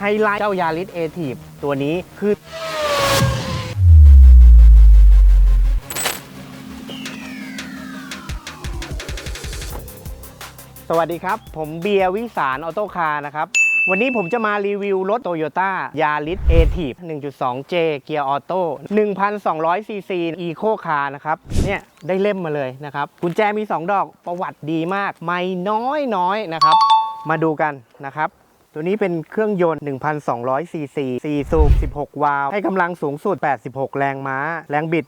ไฮไลท์เจ้ายาริสเอทีฟตัวนี้คือสวัสดีครับ ผมเบียร์วิสารออโต้คาร์นะครับ วันนี้ผมจะมารีวิวรถ Toyota Yaris a t i v 1.2J เกียร์ออโต้1,200ซีซี Eco Car นะครับ เนี่ย ได้เล่มมาเลยนะครับ กุญแจมี 2 ดอกประวัติดีมาก ไม่น้อยน้อยนะครับ มาดูกันนะครับ ตัวนี้เป็นเครื่องยนต์ 1,200 ซีซี 4 สูบ 16 วาล์ว ให้กำลังสูงสุด 86 แรงม้า แรงบิด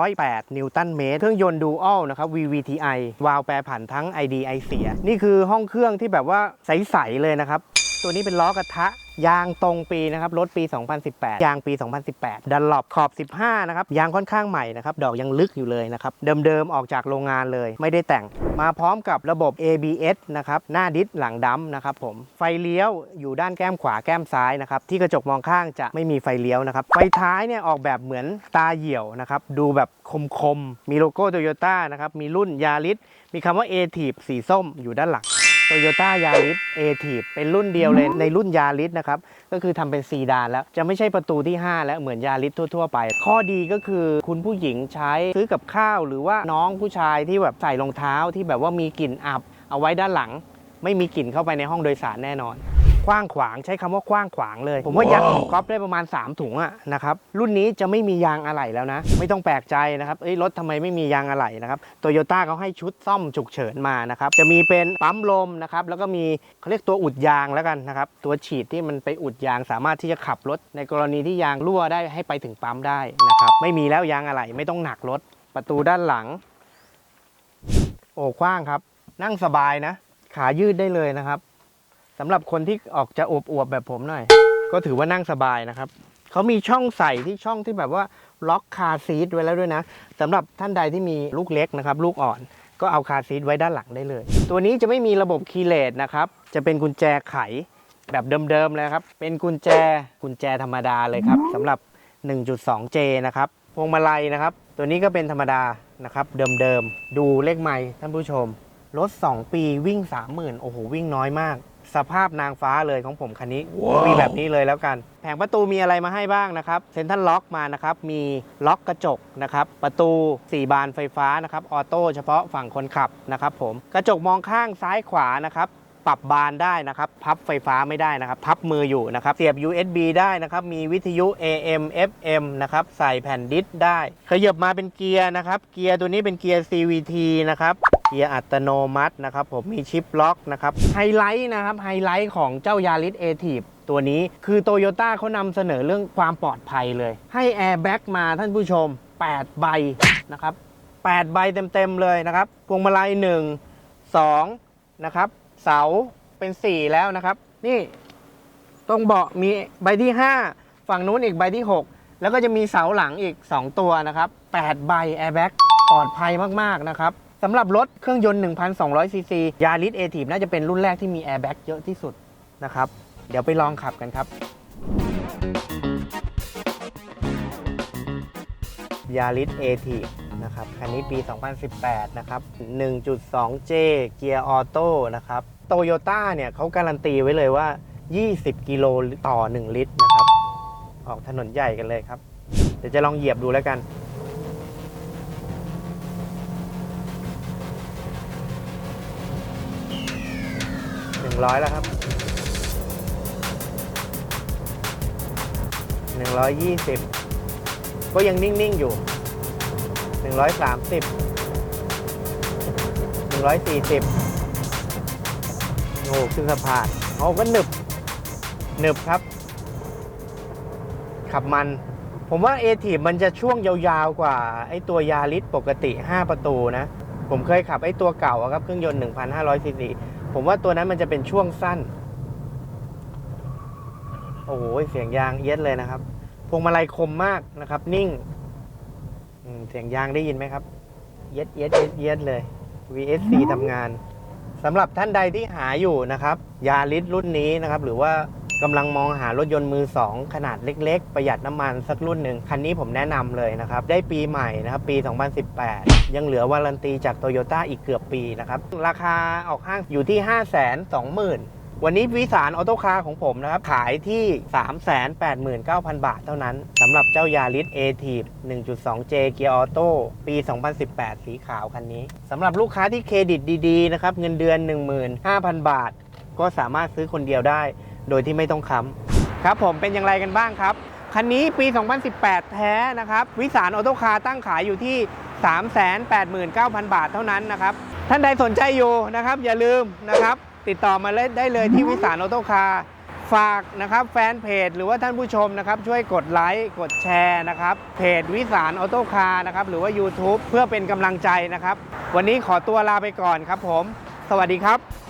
108 นิวตันเมตร เครื่องยนต์ดูอัลนะครับ VVTi วาล์วแปรผันทั้ง IDI เสีย นี่คือห้องเครื่องที่แบบว่าใส ๆ เลยนะครับ ตัวนี้เป็นล้อกระทะยางตรงปีนะครับรถปี 2018 ยางปี 2018 ดันหลบขอบ 15 นะครับ ยางค่อนข้างใหม่นะครับ ดอกยังลึกอยู่เลยนะครับ เดิมๆ ออกจากโรงงานเลย ไม่ได้แต่ง มาพร้อมกับระบบ ABS นะครับ หน้าดิสหลังดัมนะครับผม ไฟเลี้ยวอยู่ด้านแก้มขวาแก้มซ้ายนะครับ ที่กระจกมองข้างจะไม่มีไฟเลี้ยวนะครับ ไฟท้ายเนี่ยออกแบบเหมือนตาเหี่ยวนะครับ ดูแบบคมๆ มีโลโก้โตโยต้านะครับ มีรุ่นยาริสมีคำว่า a t i v สีส้มอยู่ด้านหลัง โตโยต้ายาริสเอทีเป็นรุ่นเดียวเลยในรุ่นยาริสนะครับ ก็คือทำเป็นซีดานแล้ว จะไม่ใช่ประตูที่ 5 แล้วเหมือนยาริสทั่ว ๆ ไป ข้อดีก็คือคุณผู้หญิงใช้ซื้อกับข้าว หรือว่าน้องผู้ชายที่แบบใส่รองเท้าที่แบบว่ามีกลิ่นอับ เอาไว้ด้านหลัง ไม่มีกลิ่นเข้าไปในห้องโดยสารแน่นอน กว้างขวางใช้คำว่ากว้างขวางเลย ผมว่ายัดถุงก๊อฟได้ประมาณ 3 ถุงอะนะครับรุ่นนี้จะไม่มียางอะไหล่แล้วนะ ไม่ต้องแปลกใจนะครับเอ้ยรถทำไมไม่มียางอะไหล่นะครับโตโยต้าเขาให้ชุดซ่อมฉุกเฉินมานะครับจะมีเป็นปั๊มลมนะครับแล้วก็มีเขาเรียกตัวอุดยางแล้วกันนะครับตัวฉีดที่มันไปอุดยางสามารถที่จะขับรถ ในกรณีที่ยางรั่วได้ให้ไปถึงปั๊มได้นะครับไม่มีแล้วยางอะไหล่ไม่ต้องหนักรถประตูด้านหลัง โอ้กว้างครับ นั่งสบายนะ ขายืดได้เลยนะครับ สำหรับคนที่ออกจะอวบๆแบบผมหน่อย ก็ถือว่านั่งสบายนะครับเขามีช่องใส่ที่ช่องที่แบบว่าล็อกคาซีทไว้แล้วด้วยนะสำหรับท่านใดที่มีลูกเล็กนะครับ ลูกอ่อนก็เอาคาซีทไว้ด้านหลังได้เลย ตัวนี้จะไม่มีระบบคีย์เลสนะครับ จะเป็นกุญแจไขแบบเดิมๆเลยครับ เป็นกุญแจกุญแจธรรมดาเลยครับสำหรับ 1.2J นะครับพวงมาลัยนะครับ ตัวนี้ก็เป็นธรรมดานะครับเดิมๆดูเลขไม้ท่านผู้ชมรถ 2 ปีวิ่ง 30,000โอ้โหวิ่งน้อยมาก สภาพนางฟ้าเลยของผมคันนี้ มีแบบนี้เลยแล้วกัน แผงประตูมีอะไรมาให้บ้างนะครับเซ็นทรัลล็อกมานะครับ มีล็อกกระจกนะครับ ประตู 4 บานไฟฟ้านะครับ ออโต้เฉพาะฝั่งคนขับนะครับผม กระจกมองข้างซ้ายขวานะครับ ปรับบานได้นะครับ พับไฟฟ้าไม่ได้นะครับ พับมืออยู่นะครับ เสียบ USB ได้นะครับ มีวิทยุ AM FM นะครับ ใส่แผ่นดิสได้ ขยับมาเป็นเกียร์นะครับ เกียร์ตัวนี้เป็นเกียร์ CVT นะครับเกียร์อัตโนมัตินะครับ ผมมีชิปล็อกนะครับ ไฮไลท์นะครับ ไฮไลท์ของเจ้ายาริสเอทีฟตัวนี้คือโตโยต้าเขานำเสนอเรื่องความปลอดภัยเลย ให้แอร์แบ็กมาท่านผู้ชม 8 ใบนะครับ 8 ใบเต็มๆเลยนะครับพวงมาลัย 1 2 นะครับ เสาเป็น 4 แล้วนะครับ นี่ตรงเบาะมีใบที่ 5 ฝั่งนู้นอีกใบที่ 6 แล้วก็จะมีเสาหลังอีก 2 ตัวนะครับ8ใบแอร์แบ็กปลอดภัยมากๆนะครับสำหรับรถเครื่องยนต์ 1,200 ซีซียาริสเอทีฟน่าจะเป็นรุ่นแรกที่มีแอร์แบ็กเยอะที่สุดนะครับ เดี๋ยวไปลองขับกันครับยาริสเอทีฟ นะครับคันนี้ปี 2018 นะครับ 1.2J เกียร์ออโต้นะครับโตโยต้าเนี่ยเขาการันตีไว้เลยว่า 20 กิโลต่อ 1 ลิตรนะครับ ออกถนนใหญ่กันเลยครับ เดี๋ยวจะลองเหยียบดูแล้วกัน หนึ่งร้อยแล้วครับหนึ่งร้อยยี่สิบก็ยังนิ่ง ๆ อยู่ หนึ่งร้อยสามสิบหนึ่งร้อยสี่สิบโอ้ขึ้นสะพานโอ้ก็หนึบหนึบครับ ขับมัน ผมว่าเอทีมันจะช่วงยาวๆกว่า ไอ้ตัวยาริสปกติ 5 ประตูนะ ผมเคยขับไอ้ตัวเก่าครับ เครื่องยนต์ 1,500ซีซีผมว่าตัวนั้นมันจะเป็นช่วงสั้น โอ้โห เสียงยางเอียดเลยนะครับพวงมาลัยคมมากนะครับ นิ่ง อืมเสียงยางได้ยินไหมครับเอียดเอียดเอียดเอียดเลย VSC ทำงานสำหรับท่านใดที่หาอยู่นะครับยาริสรุ่นนี้นะครับ หรือว่ากำลังมองหารถยนต์มือ 2 ขนาดเล็ก ๆ ประหยัดน้ำมันสักรุ่นหนึ่ง คันนี้ผมแนะนำเลยนะครับ ได้ปีใหม่นะครับ ปี 2018 ยังเหลือวารันตีจากโตโยต้าอีกเกือบปีนะครับ ราคาออกห้างอยู่ที่ 5 2 0 0 0 0 วันนี้วิสารออโต้คาร์ของผมนะครับ ขายที่ 389,000 บาทเท่านั้นสำหรับเจ้ายาริส a t i v 1.2J เกียร์ออโต้ปี 2018 สีขาวคันนี้สำหรับลูกค้าที่เครดิตดีๆนะครับ เงินเดือน 15,000 บาท ก็สามารถซื้อคนเดียวได้ โดยที่ไม่ต้องค้ำครับผมเป็นอย่างไรกันบ้างครับ คันนี้ปี 2018 แท้นะครับ วิสารออโต้คาร์ตั้งขายอยู่ที่ 389,000 บาทเท่านั้นนะครับท่านใดสนใจอยู่นะครับ อย่าลืมนะครับ ติดต่อมาได้เลยที่วิสารออโต้คาร์ฝากนะครับแฟนเพจหรือว่าท่านผู้ชมนะครับช่วยกดไลค์กดแชร์นะครับเพจวิสารออโต้คาร์นะครับหรือว่า YouTube เพื่อเป็นกำลังใจนะครับ วันนี้ขอตัวลาไปก่อนครับผม สวัสดีครับ